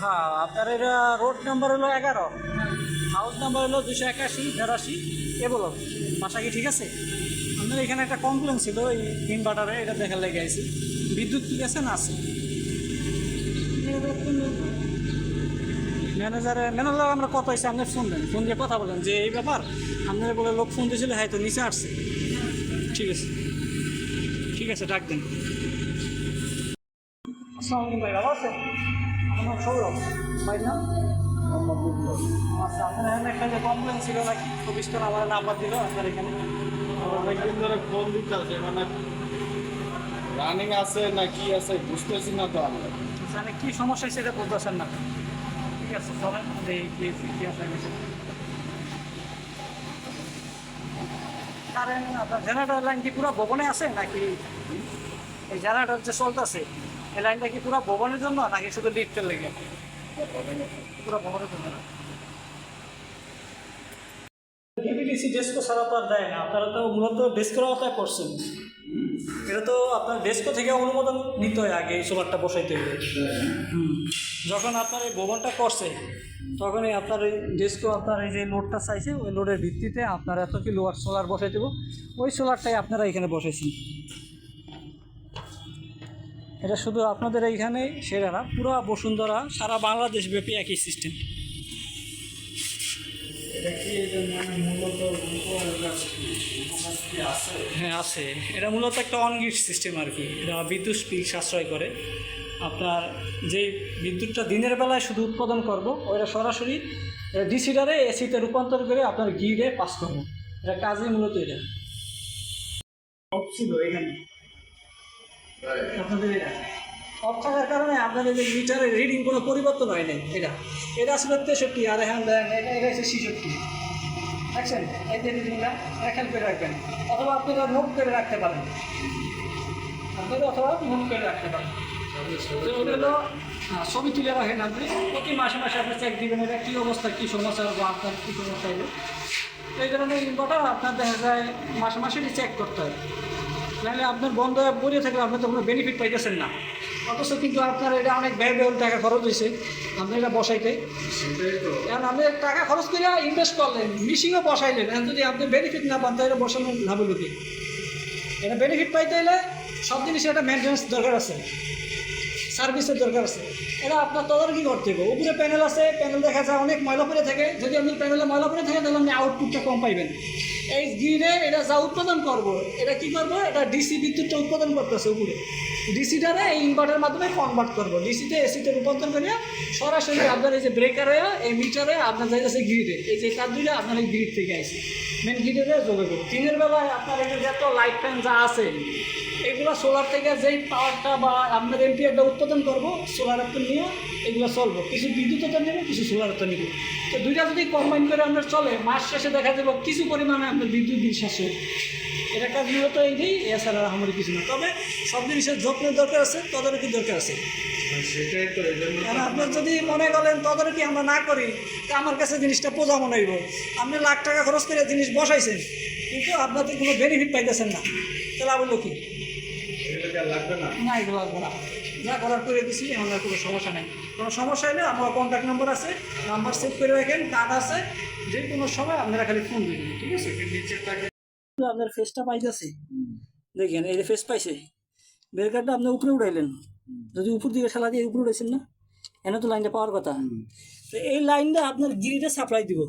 হ্যাঁ আপনার এটা রোড নাম্বার হলো এগারো। হাউস নাম্বার হলো দুশো একাশি তেরাশি এ বলো। বাসা কি ঠিক আছে? আপনার এখানে একটা কমপ্লেন ছিল এই ইনভার্টারে এটা দেখার লেগে আইছি। বিদ্যুৎ ঠিক আছে না আছে? ম্যানেজারে ম্যানেজার আমরা কথা হয়েছে আপনি ফোন দেন। ফোন দিয়ে কথা বলেন যে এই ব্যাপার। আপনার বলে লোক ফোন দিয়েছিল, হয়তো নিচে আসছে। ঠিক আছে। ঠিক আছে, ডাক দেন। আসসালামু আলাইকুম ভাই ভালো আছেন আমার নাম সৌরভ ভাই নাম আচ্ছা আপনার এখানে একটা যে কমপ্লেন ছিল নাকি চব্বিশ জন আমার নাম্বার দিল আপনার এখানে অনেকদিন ধরে ফোন দিতে আছে মানে রানিং আছে না কি আছে বুঝতেছি না তো আমরা মানে কি সমস্যা সেটা বলতেছেন না ঠিক আছে চলেন কি কি আছে কারেন্ট আপনার জেনারেটর লাইন কি পুরো ভবনে আছে নাকি এই জেনারেটর যে চলতেছে এই লাইনটা কি পুরো ভবনের জন্য নাকি শুধু লিফটের লেগে? পুরো ভবনের জন্য ডেস্কো ছাড়া দেয় না। আপনারা তো মূলত এটা তো আপনার ডেস্কো থেকে অনুমোদন নিতে হয় আগে এই সোলারটা বসাইতে যখন আপনার এই ভবনটা করছে তখন এই আপনার এই ডেস্কো আপনার এই যে লোডটা চাইছে, ওই লোডের ভিত্তিতে আপনার এত কি লোয়ার সোলার বসাই দেবো ওই সোলারটাই আপনারা এখানে বসাইছেন। এটা শুধু আপনাদের এইখানে সেরা না পুরো বসুন্ধরা সারা বাংলাদেশ ব্যাপী একই সিস্টেম মানে হ্যাঁ আছে। এটা মূলত একটা অনগ্রিড সিস্টেম আর কি। এটা বিদ্যুৎ স্পিড সাশ্রয় করে। আপনার যেই বিদ্যুৎটা দিনের বেলায় শুধু উৎপাদন করব ওইটা সরাসরি ডিসিডারে এসিতে রূপান্তর করে আপনার গ্রিডে পাস করব। এটা কাজই মূলত এটা। ছিল এখানে। আপনাদের এটা অফ থাকার কারণে আপনাদের যে মিটারের রিডিং কোনো পরিবর্তন হয় নাই। এটা এটা আসলে তেষট্টি আর এখন দেখেন এটা এটা হচ্ছে ছিষট্টি। দেখছেন? এই যে রিডিংটা খেয়াল করে রাখবেন। অথবা আপনি এটা নোট করে রাখতে পারেন। আপনারা অথবা নোট করে রাখতে পারেন। হ্যাঁ, ছবি তুলে রাখেন আপনি। প্রতি মাসে মাসে আপনি চেক দিবেন এটা কী অবস্থা কী সমস্যা বা আপনার কী সমস্যা এই ধরনের ইনভার্টার আপনার দেখা যায় মাসে মাসে চেক করতে হয়। নাহলে আপনার বন্ধ হয়ে পড়ে থাকলে আপনি তো কোনো বেনিফিট পাইতেছেন না। অথচ কিন্তু আপনার এটা অনেক ব্যয়বহুল টাকা খরচ হয়েছে আপনি এটা বসাইতে। এখন আপনি টাকা খরচ করে ইনভেস্ট করলেন মিশিংও বসাইলেন, এখন যদি আপনি বেনিফিট না পান, তাহলে বসানোর লাভ হলো কি? এটা বেনিফিট পাইতে হলে সব জিনিসের একটা মেনটেন্স দরকার আছে সার্ভিসের দরকার আছে। এটা আপনার তদারকি করতে হবে। উপরে প্যানেল আছে প্যানেল দেখা যায় অনেক ময়লা পড়ে থাকে। যদি আপনি প্যানেলে ময়লা পড়ে থাকে, তাহলে আপনি আউটপুটটা কম পাইবেন। এই গিরে এটা যা উৎপাদন করব, এটা কি করব? এটা ডিসি বিদ্যুৎটা উৎপাদন করতেছে উপরে। ডিসিটারে এই ইনভার্টারের মাধ্যমে কনভার্ট করব। ডিসিতে এসিতে রূপান্তর করে সরাসরি আপনার এই যে ব্রেকারে এই মিটারে আপনার যাইতেছে গ্রিডে এই যে তার দুইটা আপনার এই গ্রিড থেকে আসে মেন গ্রিডে যোগাযোগ দিনের বেলায় আপনার এই যে যত লাইট ফ্যান যা আছে, এগুলো সোলার থেকে যেই পাওয়ারটা বা আপনার এমপিআরটা উৎপাদন করব সোলার তো নিয়ে এগুলো চলবো। কিছু বিদ্যুৎটা নেবে, কিছু সোলার নেবে। তো দুইটা যদি কম্বাইন করে আপনার চলে, মাস শেষে দেখা যাবে কিছু পরিমাণে আপনার বিদ্যুৎ বিল শেষ হবে এটা কাজ মূলত এইটাই এছাড়া আমার কিছু না। তবে সব জিনিসের যত্নের দরকার আছে তদারকি দরকার আছে। জন্য কারণ আপনার যদি মনে করেন তদারকি আমরা না করি তা আমার কাছে জিনিসটা পোজা মনে হইব। আপনি লাখ টাকা খরচ করে জিনিস বসাইছেন কিন্তু আপনাদের কোনো বেনিফিট পাইতেছেন না। তাহলে আবার কি এটা লাগবে না? না এগুলো লাগবো না। যা করার করে দিছি এখন আর কোনো সমস্যা নেই। কোনো সমস্যা হলে আমার কন্ট্যাক্ট নাম্বার আছে নাম্বার সেভ করে রাখেন কার্ড আছে যে কোনো সময় আপনারা খালি ফোন দিবেন ঠিক আছে? আপনার ফেসটা পাইতেছে। দেখেন এই ফেস পাইছে। বের কার্ডটা আপনি উপরে উঠাইলেন। যদি উপর দিকে ঠেলা দিয়ে উপরে উঠেছেন না এনে তো লাইনটা পাওয়ার কথা। তো এই লাইনটা আপনার গিরিটা সাপ্লাই দিব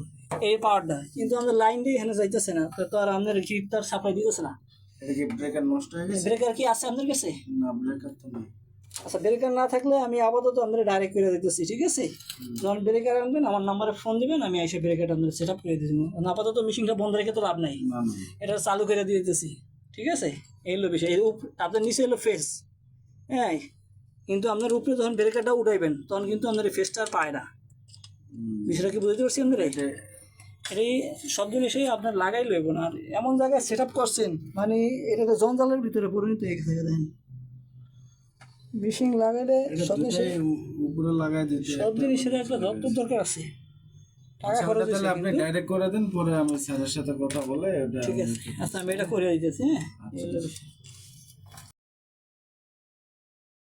এই পাওয়ারটা কিন্তু আমাদের লাইন দিয়ে এখানে যাইতেছে না তো আর আপনার গিরিট তার সাপ্লাই দিতেছে না। ব্রেকার নষ্ট হয়ে গেছে? ব্রেকার কি আছে আপনার কাছে? না ব্রেকার তো নেই। আচ্ছা ব্রেকার না থাকলে আমি আপাতত আপনার ডাইরেক্ট করে দিতেছি ঠিক আছে? যখন ব্রেকার আনবেন আমার নাম্বারে ফোন দিবেন আমি এসে ব্রেকারটা আপনার সেট আপ করে দিয়ে দেবো। আপাতত মেশিনটা বন্ধ রেখে তো লাভ নাই। এটা চালু করে দিয়ে দিতেছি ঠিক আছে? এই হলো বিষয়। আপনার নিচে হলো ফেস হ্যাঁ? কিন্তু আপনার উপরে যখন ব্রেকারটা উঠাইবেন তখন কিন্তু আপনার এই ফেসটা আর পায় না। বিষয়টা কি বুঝতে পারছি আপনারা? এটা এই সব জিনিসই আপনার লাগাই লইব না। আর এমন জায়গায় সেট আপ করছেন মানে এটাকে জঞ্জালের ভিতরে পরিণত হয়ে গেছে দেখেন। মিশিং লাগাইলে সব জিনিসের উপরে লাগাই দিতে সব জিনিসের একটা যত্ন দরকার আছে। টাকা আচ্ছা, খরচ তাহলে আপনি ডাইরেক্ট করে দেন পরে আমি স্যারের সাথে কথা বলে ঠিক আছে। আচ্ছা আমি এটা করে দিতেছি হ্যাঁ। হলো বিষয়।